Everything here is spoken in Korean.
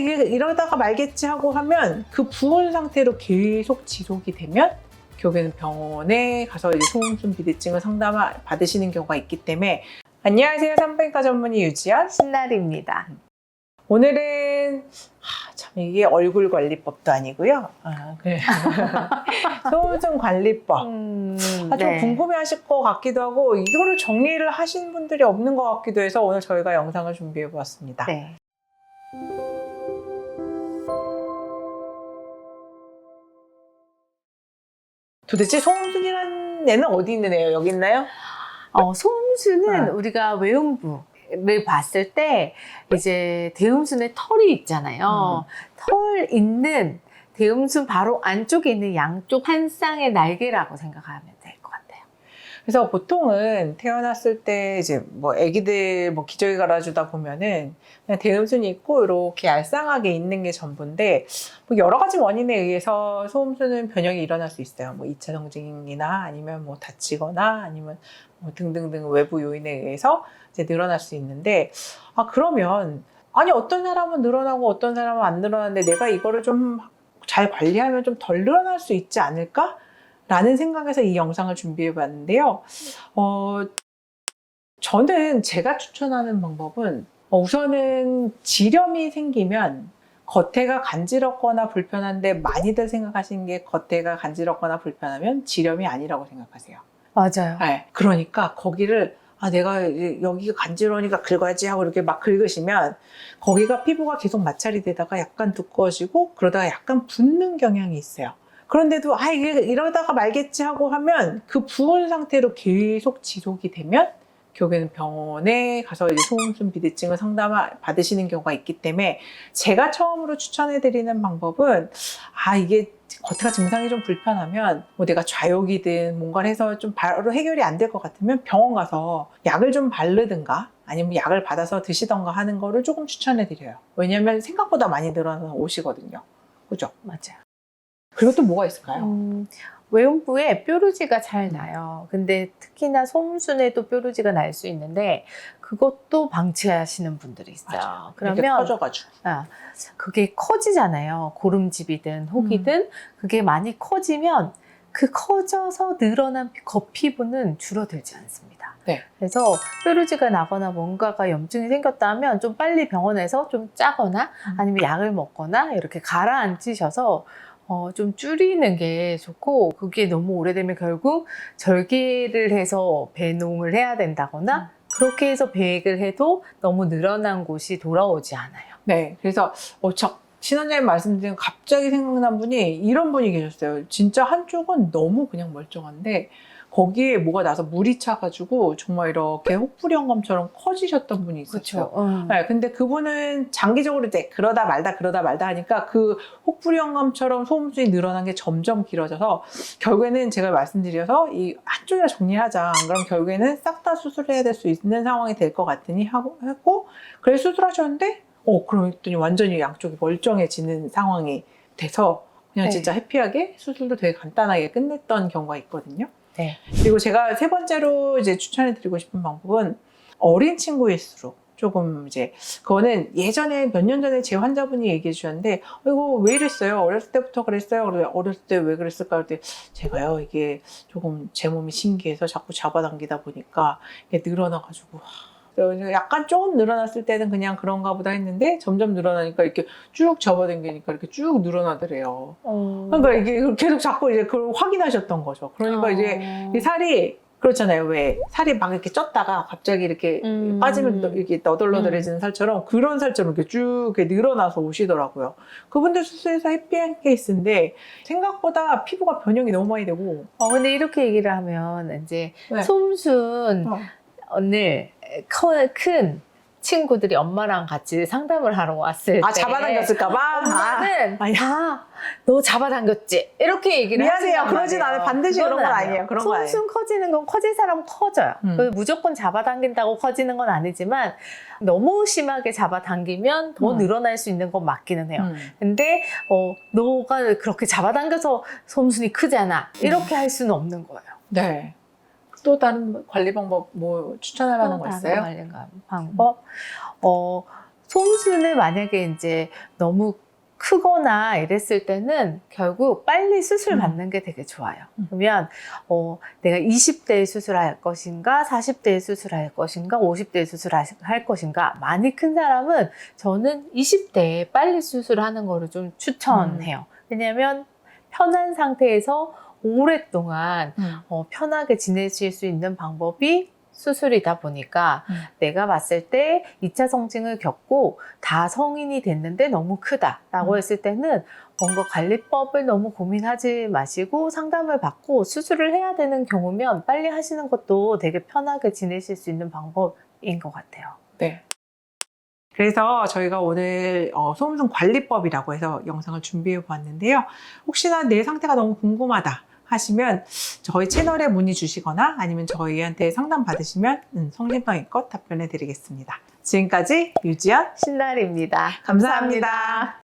이게 이러다가 말겠지 하고 하면 그 부은 상태로 계속 지속이 되면 결국에는 병원에 가서 이제 소음순 비대증을 상담 받으시는 경우가 있기 때문에 안녕하세요 산부인과 전문의 유지연 신날입니다. 오늘은 하, 참 이게 얼굴 관리법도 아니고요 아, 그래. 소음순 관리법 음, 아, 좀 궁금해하실 것 같기도 하고 이거를 정리를 하신 분들이 없는 것 같기도 해서 오늘 저희가 영상을 준비해 보았습니다. 네. 도대체 소음순이라는 애는 어디 있는 애예요? 여기 있나요? 어, 소음수는 네. 우리가 외음부 를 봤을 때 이제 대음순에 털이 있잖아요. 털 있는 대음순 바로 안쪽에 있는 양쪽 한 쌍의 날개라고 생각하면. 그래서 보통은 태어났을 때 이제 뭐 아기들 뭐 기저귀 갈아주다 보면은 그냥 대음순이 있고 이렇게 얄쌍하게 있는 게 전부인데 뭐 여러 가지 원인에 의해서 소음순은 변형이 일어날 수 있어요. 뭐 2차 성징이나 아니면 뭐 다치거나 아니면 뭐 등등등 외부 요인에 의해서 이제 늘어날 수 있는데 아 그러면 아니 어떤 사람은 늘어나고 어떤 사람은 안 늘어나는데 내가 이거를 좀 잘 관리하면 좀 덜 늘어날 수 있지 않을까? 라는 생각에서 이 영상을 준비해 봤는데요. 어, 저는 제가 추천하는 방법은 어, 우선은 지렴이 생기면 겉에가 간지럽거나 불편한데 많이들 생각하시는 게 겉에가 간지럽거나 불편하면 지렴이 아니라고 생각하세요. 맞아요. 네. 그러니까 거기를 아 내가 여기가 간지러우니까 긁어야지 하고 이렇게 막 긁으시면 거기가 피부가 계속 마찰이 되다가 약간 두꺼워지고 그러다가 약간 붓는 경향이 있어요. 그런데도 아 이게 이러다가 말겠지 하고 하면 그 부은 상태로 계속 지속이 되면 결국에는 병원에 가서 이제 소음순 비대증을 상담 받으시는 경우가 있기 때문에 제가 처음으로 추천해 드리는 방법은 아 이게 겉에가 증상이 좀 불편하면 뭐 내가 좌욕이든 뭔가를 해서 좀 바로 해결이 안 될 것 같으면 병원 가서 약을 좀 바르든가 아니면 약을 받아서 드시던가 하는 거를 조금 추천해 드려요. 왜냐하면 생각보다 많이 늘어나서 오시거든요. 그죠? 맞아요. 그리고 또 뭐가 있을까요? 음, 외음부에 뾰루지가 잘 나요. 근데 특히나 소음순에도 뾰루지가 날 수 있는데 그것도 방치하시는 분들이 있어요. 맞아요. 이렇게 그러면 커져가지고. 아, 그게 커지잖아요. 고름집이든 혹이든 그게 많이 커지면 그 커져서 늘어난 피- 겉피부는 줄어들지 않습니다. 네. 그래서 뾰루지가 나거나 뭔가가 염증이 생겼다 하면 좀 빨리 병원에서 좀 짜거나 음. 아니면 약을 먹거나 이렇게 가라앉히셔서 어, 좀 줄이는 게 좋고 그게 너무 오래되면 결국 절개를 해서 배농을 해야 된다거나 그렇게 해서 배액을 해도 너무 늘어난 곳이 돌아오지 않아요. 네. 그래서 어, 저, 신원장님 말씀드린 갑자기 생각난 분이 이런 분이 계셨어요. 진짜 한쪽은 너무 그냥 멀쩡한데 거기에 뭐가 나서 물이 차가지고 정말 이렇게 혹부리형감처럼 커지셨던 분이 있었어요. 음. 네, 근데 그분은 장기적으로 이제 그러다 말다 그러다 말다 하니까 그 혹부리형감처럼 소음순이 늘어난 게 점점 길어져서 결국에는 제가 말씀드려서 이 한쪽이라 정리하자. 그럼 결국에는 싹 다 수술해야 될 수 있는 상황이 될 것 같으니 하고 했고 그래 수술하셨는데 어 그랬더니 완전히 양쪽이 멀쩡해지는 상황이 돼서 그냥 네. 진짜 해피하게 수술도 되게 간단하게 끝냈던 경우가 있거든요. 네. 그리고 제가 세 번째로 이제 추천해 드리고 싶은 방법은 어린 친구일수록 조금 이제 그거는 예전에 몇 년 전에 제 환자분이 얘기해 주셨는데 어, 이거 왜 이랬어요? 어렸을 때부터 그랬어요? 어렸을 때 왜 그랬을까? 그때 제가요 이게 조금 제 몸이 신기해서 자꾸 잡아당기다 보니까 이게 늘어나가지고 하, 그래서 약간 조금 늘어났을 때는 그냥 그런가 보다 했는데 점점 늘어나니까 이렇게 쭉 잡아당기니까 이렇게 쭉 늘어나더래요. 어. 그러니까 이게 계속 자꾸 이제 그걸 확인하셨던 거죠. 그러니까 어. 이제 이 살이 그렇잖아요. 왜 살이 막 이렇게 쪘다가 갑자기 이렇게 음. 빠지면 너- 이렇게 너덜너덜해지는 살처럼 그런 살처럼 이렇게 쭉 이렇게 늘어나서 오시더라고요. 그분들 수술해서 해피한 케이스인데 생각보다 피부가 변형이 너무 많이 되고 어, 근데 이렇게 얘기를 하면 이제 네. 솜순 어. 커- 큰 친구들이 엄마랑 같이 상담을 하러 왔을 아 때 잡아당겼을까봐 엄마는 아. 아, 너 잡아당겼지? 이렇게 얘기를 미안해요. 그러진. 않아요. 반드시 그런 건 아니에요. 그런 건 솜순 커지는 건 커질 사람 커져요. 음. 그 무조건 잡아당긴다고 커지는 건 아니지만 너무 심하게 잡아당기면 더 음. 늘어날 수 있는 건 맞기는 해요. 음. 근데 어 너가 그렇게 잡아당겨서 솜순이 크잖아 음. 이렇게 할 수는 없는 거예요. 네. 또 다른 관리 방법 뭐 추천할 만한 또거 있어요? 관련 방법 어 솜순을 만약에 이제 너무 크거나 이랬을 때는 결국 빨리 수술 음. 받는 게 되게 좋아요. 음. 그러면 어, 내가 20대에 수술할 것인가, 40대에 수술할 것인가, 50대에 수술할 것인가 많이 큰 사람은 저는 20대에 빨리 수술하는 거를 좀 추천해요. 왜냐하면 편한 상태에서 오랫동안 음. 어, 편하게 지내실 수 있는 방법이 수술이다 보니까 음. 내가 봤을 때 2차 성징을 겪고 다 성인이 됐는데 너무 크다라고 음. 했을 때는 뭔가 관리법을 너무 고민하지 마시고 상담을 받고 수술을 해야 되는 경우면 빨리 하시는 것도 되게 편하게 지내실 수 있는 방법인 것 같아요. 네. 그래서 저희가 오늘 어, 소음순 관리법이라고 해서 영상을 준비해 보았는데요. 혹시나 내 상태가 너무 궁금하다 하시면 저희 채널에 문의 주시거나 아니면 저희한테 상담 받으시면 음, 성심성의껏 답변해 드리겠습니다. 지금까지 유지연 신날입니다. 감사합니다.